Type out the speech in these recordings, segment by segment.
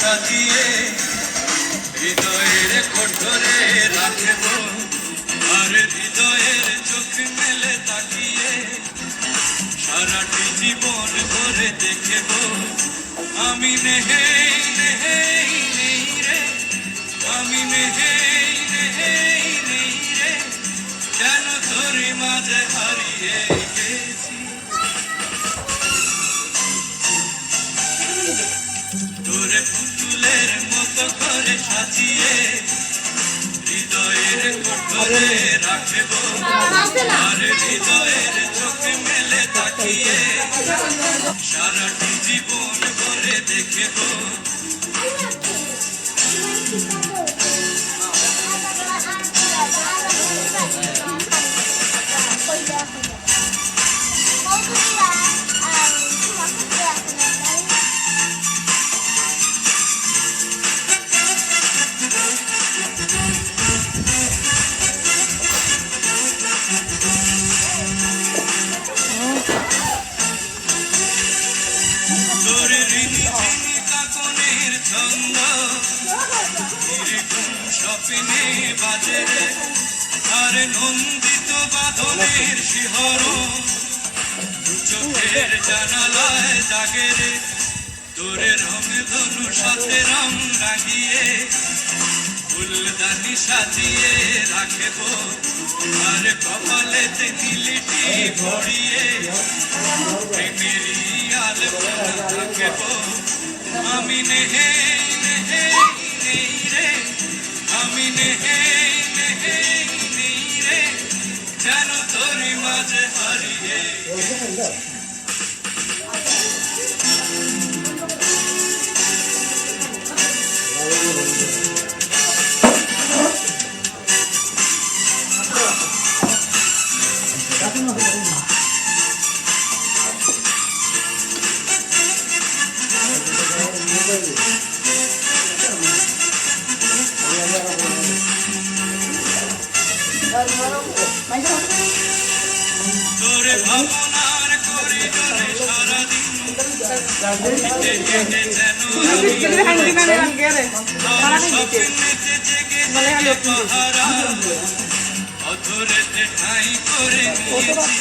সাজিয়ে হৃদয়ের কোঠরে রাখব, আর হৃদয়ের চোখ মেলে তাকিয়ে সারাটি জীবন ভরে দেখব। আমি নেহেই নেহেই নেই রে, আমি নেহেই নেহেই নেই রে, কেন তোর মাঝে হারিয়ে ভরে ছন্দ বাজে রে আর নন্দিত বাঁধনের শিহরণ চোখের জানালায় জাগে রে তোরে রং ধনু সাথে রং রাঙিয়ে ফুলদানি সাজিয়ে রাখব আর কপালেতে নীলিটি ভরিয়ে প্রেমেরই আলপনা রাখব আমি নেহেই তোরই মাঝে হারিয়ে তোরে ভাবনার অধরেতে ঠাঁই করে নিয়েছি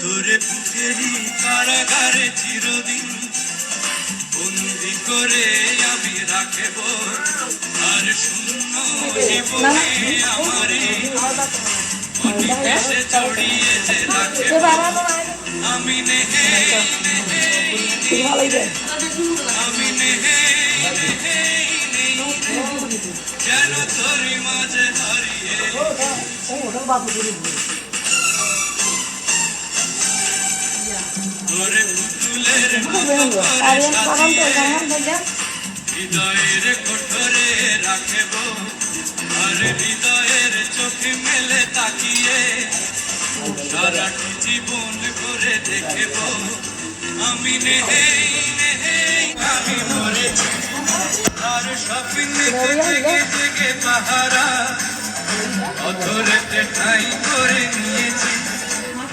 তোরে বুকেরই কারাগারে চিরদিন বন্দি করে আমি রাখব আর শূন্য জীবনে আমারে হৃদয়ের কঠোরে রাখব আর হৃদয়ের চোখে জীবন করে দেখব। আমি নেহেই নেহেই আমি মরেছি। আর স্বপ্নেতে জেগে জেগে পাহারা। অধরেতে ঠাই করে নিয়েছি।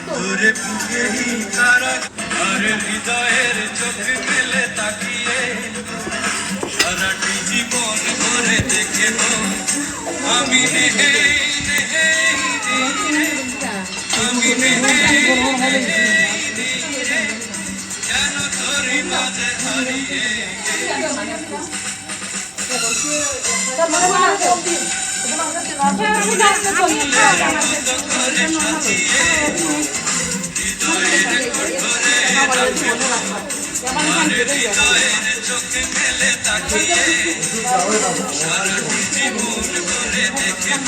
তোরে বুকেরই তারা আর হৃদয়ের চোখে মেলে তাকিয়ে। সারাটি জীবন করে দেখব আমি নেহেই চোখে মেলে তাকিয়ে সারাটি জীবন করে দেখব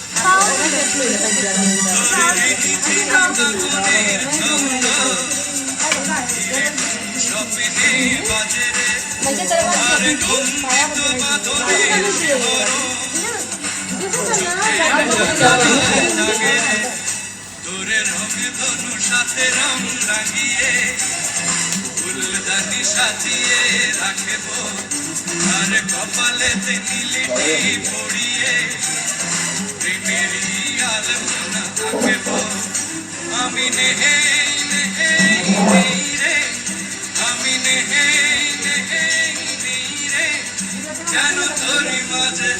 বাজে রে ধনু সাথে রং রাঙিয়ে ফুলদানি সাজিয়ে রাখব আর কপালেতে নীলিটি পড়িয়ে আমি নেহেই নেহেই নেই রে আমি নেহেই নেহেই নেই রে যেন তোরই মাঝে